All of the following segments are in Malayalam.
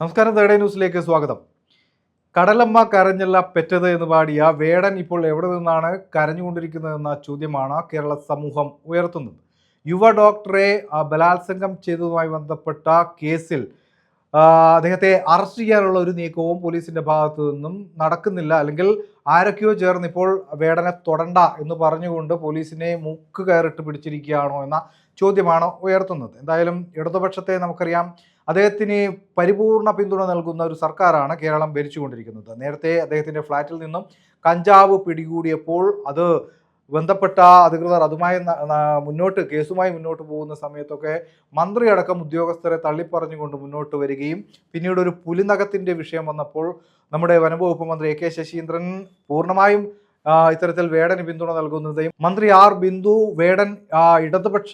നമസ്കാരം തേടേ ന്യൂസിലേക്ക് സ്വാഗതം. കടലമ്മ കരഞ്ഞല്ല പെറ്റത് എന്ന് പാടിയ വേടൻ ഇപ്പോൾ എവിടെ നിന്നാണ് കരഞ്ഞുകൊണ്ടിരിക്കുന്നതെന്ന ചോദ്യമാണ് കേരള സമൂഹം ഉയർത്തുന്നത്. യുവ ഡോക്ടറെ ബലാത്സംഗം ചെയ്തതുമായി ബന്ധപ്പെട്ട കേസിൽ അദ്ദേഹത്തെ അറസ്റ്റ് ചെയ്യാനുള്ള ഒരു നീക്കവും പോലീസിന്റെ ഭാഗത്തു നിന്നും നടക്കുന്നില്ല. അല്ലെങ്കിൽ ആരൊക്കെയോ ചേർന്ന് ഇപ്പോൾ വേടനെ തൊടണ്ട എന്ന് പറഞ്ഞുകൊണ്ട് പോലീസിനെ മൂക്ക് കയറിട്ട് പിടിച്ചിരിക്കുകയാണോ എന്ന ചോദ്യമാണ് ഉയർത്തുന്നത്. എന്തായാലും ഇടതുപക്ഷത്തെ നമുക്കറിയാം അദ്ദേഹത്തിന് പരിപൂർണ പിന്തുണ നൽകുന്ന ഒരു സർക്കാരാണ് കേരളം ഭരിച്ചുകൊണ്ടിരിക്കുന്നത്. നേരത്തെ അദ്ദേഹത്തിന്റെ ഫ്ളാറ്റിൽ നിന്നും കഞ്ചാവ് പിടികൂടിയപ്പോൾ അത് ബന്ധപ്പെട്ട അധികൃതർ അതുമായി മുന്നോട്ട് കേസുമായി മുന്നോട്ട് പോകുന്ന സമയത്തൊക്കെ മന്ത്രി അടക്കം ഉദ്യോഗസ്ഥരെ തള്ളിപ്പറഞ്ഞുകൊണ്ട് മുന്നോട്ട് വരികയും പിന്നീട് ഒരു പുലിനകത്തിന്റെ വിഷയം വന്നപ്പോൾ നമ്മുടെ വനംവകുപ്പ് മന്ത്രി എ കെ ശശീന്ദ്രൻ പൂർണമായും ഇത്തരത്തിൽ വേടന് പിന്തുണ നൽകുന്നതെയും മന്ത്രി ആർ ബിന്ദു വേടൻ ഇടതുപക്ഷ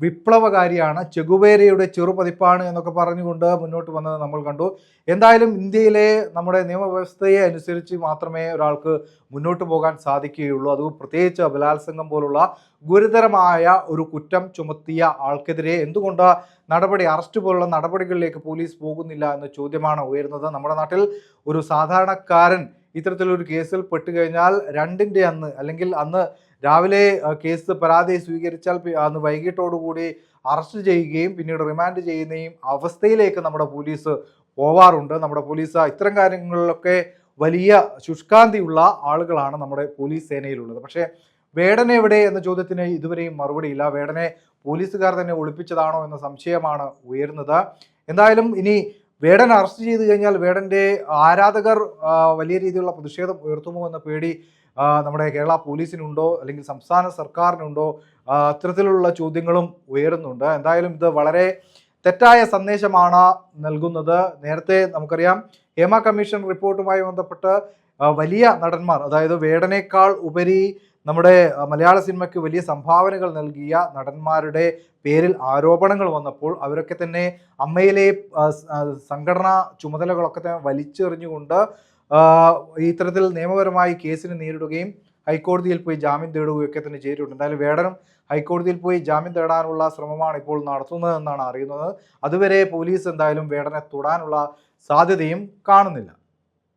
വിപ്ലവകാരിയാണ്. ചെഗുവേരയുടെ ചെറുപതിപ്പാണ് എന്നൊക്കെ പറഞ്ഞുകൊണ്ട് മുന്നോട്ട് വന്നത് നമ്മൾ കണ്ടു. എന്തായാലും ഇന്ത്യയിലെ നമ്മുടെ നിയമവ്യവസ്ഥയെ അനുസരിച്ച് മാത്രമേ ഒരാൾക്ക് മുന്നോട്ട് പോകാൻ സാധിക്കുകയുള്ളൂ. അത് പ്രത്യേകിച്ച് ബലാത്സംഗം പോലുള്ള ഗുരുതരമായ ഒരു കുറ്റം ചുമത്തിയ ആൾക്കെതിരെ എന്തുകൊണ്ട് നടപടി അറസ്റ്റ് പോലുള്ള നടപടികളിലേക്ക് പോലീസ് പോകുന്നില്ല എന്ന ചോദ്യമാണ് ഉയരുന്നത്. നമ്മുടെ നാട്ടിൽ ഒരു സാധാരണക്കാരൻ ഇത്തരത്തിലൊരു കേസിൽ പെട്ടുകഴിഞ്ഞാൽ രണ്ടിന്റെ അന്ന് അല്ലെങ്കിൽ അന്ന് രാവിലെ കേസ് പരാതി സ്വീകരിച്ചാൽ അന്ന് വൈകിട്ടോടുകൂടി അറസ്റ്റ് ചെയ്യുകയും പിന്നീട് റിമാൻഡ് ചെയ്യുന്നതും അവസ്ഥയിലേക്ക് നമ്മുടെ പോലീസ് പോവാറുണ്ട്. നമ്മുടെ പോലീസ് ഇത്തരം കാര്യങ്ങളിലൊക്കെ വലിയ ശുഷ്കാന്തിയുള്ള ആളുകളാണ് നമ്മുടെ പോലീസ് സേനയിലുള്ളത്. പക്ഷേ വേടനെ എവിടെ എന്ന ചോദ്യത്തിന് ഇതുവരെയും മറുപടിയില്ല. വേടനെ പോലീസുകാർ തന്നെ ഒളിപ്പിച്ചതാണോ എന്ന സംശയമാണ് ഉയരുന്നത്. എന്തായാലും ഇനി വേടൻ അറസ്റ്റ് ചെയ്ത് കഴിഞ്ഞാൽ വേടന്റെ ആരാധകർ വലിയ രീതിയിലുള്ള പ്രതിഷേധം ഉയർത്തുമോ എന്ന പേടി നമ്മുടെ കേരള പോലീസിനുണ്ടോ അല്ലെങ്കിൽ സംസ്ഥാന സർക്കാരിനുണ്ടോ അത്തരത്തിലുള്ള ചോദ്യങ്ങളും ഉയരുന്നുണ്ട്. എന്തായാലും ഇത് വളരെ തെറ്റായ സന്ദേശമാണ് നൽകുന്നത്. നേരത്തെ നമുക്കറിയാം ഹേമ കമ്മീഷൻ റിപ്പോർട്ടുമായി ബന്ധപ്പെട്ട് വലിയ നടന്മാർ അതായത് വേടനേക്കാൾ ഉപരി നമ്മുടെ മലയാള സിനിമയ്ക്ക് വലിയ സംഭാവനകൾ നൽകിയ നടന്മാരുടെ പേരിൽ ആരോപണങ്ങൾ വന്നപ്പോൾ അവരൊക്കെ തന്നെ അമ്മയിലെ സംഘടനാ ചുമതലകളൊക്കെ തന്നെ വലിച്ചെറിഞ്ഞുകൊണ്ട് ഇത്തരത്തിൽ നിയമപരമായി കേസിന് നേരിടുകയും ഹൈക്കോടതിയിൽ പോയി ജാമ്യം തേടുകയൊക്കെ തന്നെ ചെയ്തിട്ടുണ്ട്. എന്തായാലും വേടനും ഹൈക്കോടതിയിൽ പോയി ജാമ്യം തേടാനുള്ള ശ്രമമാണ് ഇപ്പോൾ നടത്തുന്നതെന്നാണ് അറിയുന്നത്. അതുവരെ പോലീസ് എന്തായാലും വേടനെ തൊടാനുള്ള സാധ്യതയും കാണുന്നില്ല.